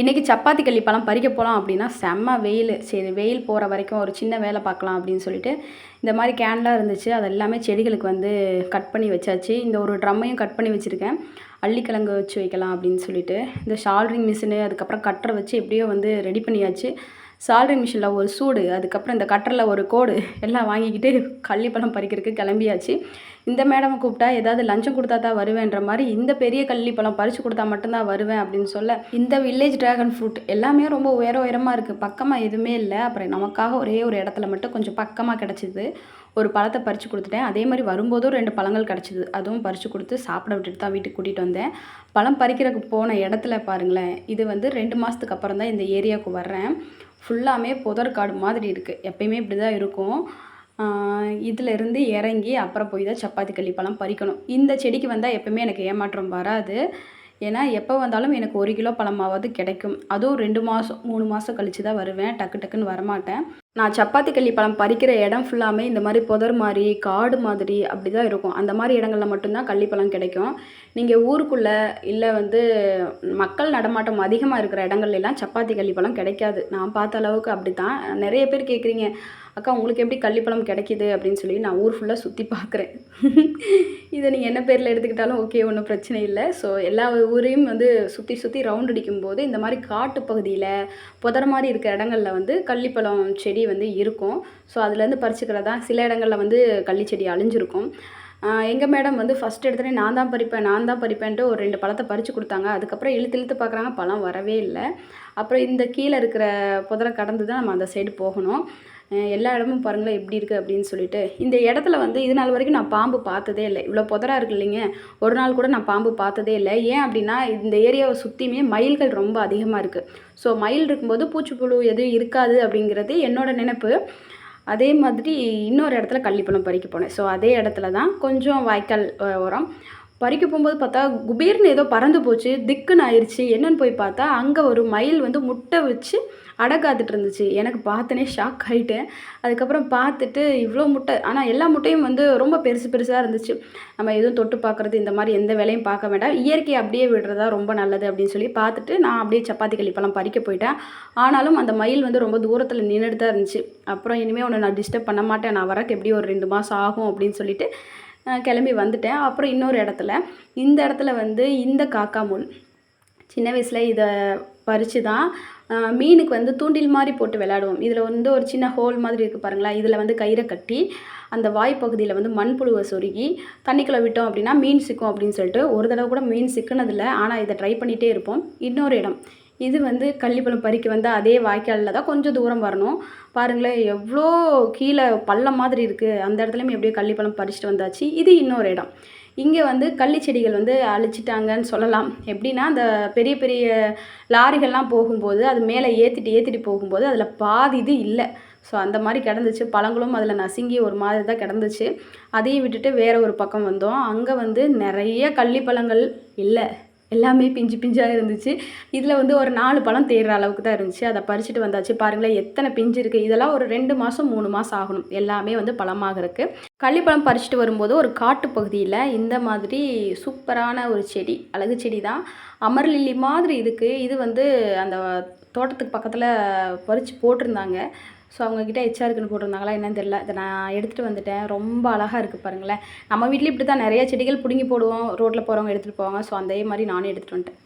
இன்றைக்கி சப்பாத்தி கள்ளி பழம் பறிக்க போகலாம் அப்படின்னா செம்ம வெயில். சரி வெயில் போகிற வரைக்கும் ஒரு சின்ன வேலை பார்க்கலாம் அப்படின்னு சொல்லிட்டு இந்த மாதிரி கேன்லாம் இருந்துச்சு. அது எல்லாமே செடிகளுக்கு வந்து கட் பண்ணி வச்சாச்சு. இந்த ஒரு ட்ரம்மையும் கட் பண்ணி வச்சுருக்கேன். அள்ளிக்கிழங்கு வச்சு வைக்கலாம் அப்படின்னு சொல்லிட்டு. இந்த ஷால்ரிங் மிஷினு அதுக்கப்புறம் கட்டரை வச்சு எப்படியோ வந்து ரெடி பண்ணியாச்சு. சால்ரிங் மிஷினில் ஒரு சூடு அதுக்கப்புறம் இந்த கட்டரில் ஒரு கோடு எல்லாம் வாங்கிக்கிட்டு கள்ளிப்பழம் பறிக்கிறதுக்கு கிளம்பியாச்சு. இந்த மேடம் கூப்பிட்டா ஏதாவது லஞ்சம் கொடுத்தா தான் வருவேன்ற மாதிரி இந்த பெரிய கள்ளிப்பழம் பறித்து கொடுத்தா மட்டும்தான் வருவேன் அப்படின்னு சொல்ல இந்த வில்லேஜ் டிராகன் ஃப்ரூட் எல்லாமே ரொம்ப உயர உயரமாக இருக்குது பக்கமாக எதுவுமே இல்லை. அப்புறம் நமக்காக ஒரே ஒரு இடத்துல மட்டும் கொஞ்சம் பக்கமாக கிடச்சிது. ஒரு பழத்தை பறித்து கொடுத்துட்டேன். அதே மாதிரி வரும்போதும் ரெண்டு பழங்கள் கிடச்சிது. அதுவும் பறித்து கொடுத்து சாப்பிட விட்டுட்டு தான் வீட்டுக்கு கூட்டிகிட்டு வந்தேன். பழம் பறிக்கிறதுக்கு போன இடத்துல பாருங்களேன் இது வந்து ரெண்டு மாதத்துக்கு அப்புறம் தான் இந்த ஏரியாவுக்கு வர்றேன். ஃபுல்லாமே புதர் காடு மாதிரி இருக்குது எப்பயுமே இப்படி தான் இருக்கும் இதிலிருந்து இறங்கி அப்புறம் போய் தான் சப்பாத்தி கள்ளி பழம் பறிக்கணும். இந்த செடிக்கு வந்தால் எப்போவுமே எனக்கு ஏமாற்றம் வராது. ஏன்னா எப்போ வந்தாலும் எனக்கு ஒரு கிலோ பழமாவது கிடைக்கும். அதுவும் ரெண்டு மாதம் மூணு மாதம் கழித்து தான் வருவேன். டக்கு டக்குன்னு வரமாட்டேன். நான் சப்பாத்தி கள்ளி பழம் பறிக்கிற இடம் ஃபுல்லாமே இந்த மாதிரி புதர் மாதிரி காடு மாதிரி அப்படி தான் இருக்கும். அந்த மாதிரி இடங்களில் மட்டும்தான் கள்ளிப்பழம் கிடைக்கும். நீங்கள் ஊருக்குள்ளே இல்லை வந்து மக்கள் நடமாட்டம் அதிகமாக இருக்கிற இடங்கள்லாம் சப்பாத்தி கள்ளிப்பழம் கிடைக்காது. நான் பார்த்த அளவுக்கு அப்படி தான் நிறைய பேர் கேட்குறீங்க அக்கா உங்களுக்கு எப்படி கள்ளிப்பழம் கிடைக்கிது? அப்படின்னு சொல்லி நான் ஊர் ஃபுல்லாக சுற்றி பார்க்குறேன். இதை நீங்கள் என்ன பேரில் எடுத்துக்கிட்டாலும் ஓகே ஒன்றும் பிரச்சனை இல்லை. ஸோ எல்லா ஊரையும் வந்து சுற்றி சுற்றி ரவுண்ட் அடிக்கும்போது இந்த மாதிரி காட்டு பகுதியில் புதர் மாதிரி இருக்கிற இடங்களில் வந்து கள்ளிப்பழம் செடி வந்து இருக்கும். ஸோ அதுலேருந்து பறிச்சுக்கிறதா சில இடங்களில் வந்து கள்ளி செடி அழிஞ்சிருக்கும். எங்கள் மேடம் வந்து ஃபஸ்ட் எடுத்தோடனே நான் தான் பறிப்பேன் நான் தான் பறிப்பேன்ட்டு ஒரு ரெண்டு பழத்தை பறித்து கொடுத்தாங்க. அதுக்கப்புறம் இழுத்து இழுத்து பார்க்குறாங்க பழம் வரவே இல்லை. அப்புறம் இந்த கீழே இருக்கிற புதரை கடந்து தான் நம்ம அந்த சைடு போகணும். எல்லா இடமும் பாருங்களேன் எப்படி இருக்குது அப்படின்னு சொல்லிட்டு. இந்த இடத்துல வந்து இது நாள் வரைக்கும் நான் பாம்பு பார்த்ததே இல்லை. இவ்வளோ புதராக இருக்கு இல்லைங்க. ஒரு நாள் கூட நான் பாம்பு பார்த்ததே இல்லை. ஏன் அப்படின்னா இந்த ஏரியாவை சுற்றியுமே மயில்கள் ரொம்ப அதிகமாக இருக்குது ஸோ மயில் இருக்கும்போது பூச்சிப்புழு எதுவும் இருக்காது அப்படிங்கிறது என்னோட நினைப்பு. அதே மாதிரி இன்னொரு இடத்துல கள்ளிப்பழம் பறிக்க போனேன். ஸோ அதே இடத்துல தான் கொஞ்சம் வாய்க்கால் உரம் பறிக்க போகும்போது பார்த்தா குபீர்னு ஏதோ பறந்து போச்சு திக்குன்னு ஆயிடுச்சு என்னன்னு போய் பார்த்தா அங்கே ஒரு மயில் வந்து முட்டை வச்சு அடக்காத்துட்டு இருந்துச்சு. எனக்கு பார்த்தனே ஷாக் ஆகிட்டேன் அதுக்கப்புறம் பார்த்துட்டு இவ்வளோ முட்டை ஆனால் எல்லா முட்டையும் வந்து ரொம்ப பெருசு பெருசாக இருந்துச்சு. நம்ம எதுவும் தொட்டு பார்க்குறது இந்த மாதிரி எந்த வேலையும் பார்க்க வேண்டாம். இயற்கை அப்படியே விடுறதா ரொம்ப நல்லது அப்படின்னு சொல்லி பார்த்துட்டு நான் அப்படியே சப்பாத்தி கழிப்பெல்லாம் பறிக்க போயிட்டேன். ஆனாலும் அந்த மயில் வந்து ரொம்ப தூரத்தில் நின்றுட்டு தான் இருந்துச்சு. அப்புறம் இனிமேல் உன்னை நான் டிஸ்டர்ப் பண்ண மாட்டேன். நான் வரக்கு எப்படியும் ஒரு ரெண்டு மாதம் ஆகும் அப்படின்னு சொல்லிட்டு கிளம்பி வந்துட்டேன். அப்புறம் இன்னொரு இடத்துல இந்த இடத்துல வந்து இந்த காக்கா முள். சின்ன வயசில் இதை பறித்து தான் மீனுக்கு வந்து தூண்டில் மாதிரி போட்டு விளையாடுவோம். இதில் வந்து ஒரு சின்ன ஹோல் மாதிரி இருக்குது பாருங்களேன். இதில் வந்து கயிறை கட்டி அந்த வாய்ப்பகுதியில் வந்து மண்புழுவை சொருகி தண்ணிக்குள்ளே விட்டோம் அப்படின்னா மீன் சிக்கும் அப்படின்னு சொல்லிட்டு ஒரு தடவை கூட மீன் சிக்கினதில்லை. ஆனால் இதை ட்ரை பண்ணிகிட்டே இருப்போம். இன்னொரு இடம். இது வந்து கள்ளிப்பழம் பறிக்க வந்து அதே வாய்க்காலில் தான் கொஞ்சம் தூரம் வரணும். பாருங்களேன் எவ்வளோ கீழே பள்ளம் மாதிரி இருக்குது அந்த இடத்துலையும் எப்படியோ கள்ளிப்பழம் பறிச்சுட்டு வந்தாச்சு. இது இன்னொரு இடம். இங்கே வந்து கள்ளி செடிகள் வந்து அழிச்சிட்டாங்கன்னு சொல்லலாம். எப்படின்னா அந்த பெரிய பெரிய லாரிகள்லாம் போகும்போது அது மேலே ஏற்றிட்டு ஏற்றிட்டு போகும்போது அதில் பாதி இது இல்லை. ஸோ அந்த மாதிரி கிடந்துச்சு. பழங்களும் அதில் நசுங்கி ஒரு மாதிரி தான் கிடந்துச்சு. அதையும் விட்டுட்டு வேறு ஒரு பக்கம் வந்தோம். அங்கே வந்து நிறைய கள்ளி பழங்கள் இல்லை. எல்லாமே பிஞ்சு பிஞ்சாக இருந்துச்சு. இதில் வந்து ஒரு நாலு பழம் தேடுற அளவுக்கு தான் இருந்துச்சு. அதை பறிச்சுட்டு வந்தாச்சு. பாருங்களேன் எத்தனை பிஞ்சு இருக்குது இதெல்லாம் ஒரு ரெண்டு மாதம் மூணு மாதம் ஆகணும். எல்லாமே வந்து பழமாகிறதுக்கு கள்ளிப்பழம் பறிச்சுட்டு வரும்போது ஒரு காட்டு பகுதியில் இந்த மாதிரி சூப்பரான ஒரு செடி அழகு செடி தான் அமர்லில்லி மாதிரி இருக்குது இது வந்து அந்த தோட்டத்துக்கு பக்கத்தில் பறித்து போட்டிருந்தாங்க. ஸோ அவங்கக்கிட்ட ஹெச்ஆருக்குன்னு போட்டிருந்தாங்களா என்னன்னு தெரில இதை நான் எடுத்துகிட்டு வந்துட்டேன். ரொம்ப அழகாக இருக்குது பாருங்களேன். நம்ம வீட்லேயும் இப்படி தான் நிறைய செடிகள் பிடுங்கி போடுவோம். ரோட்டில் போகிறவங்க எடுத்துகிட்டு போவாங்க. ஸோ அதே மாதிரி நானும் எடுத்துகிட்டு வந்துட்டேன்.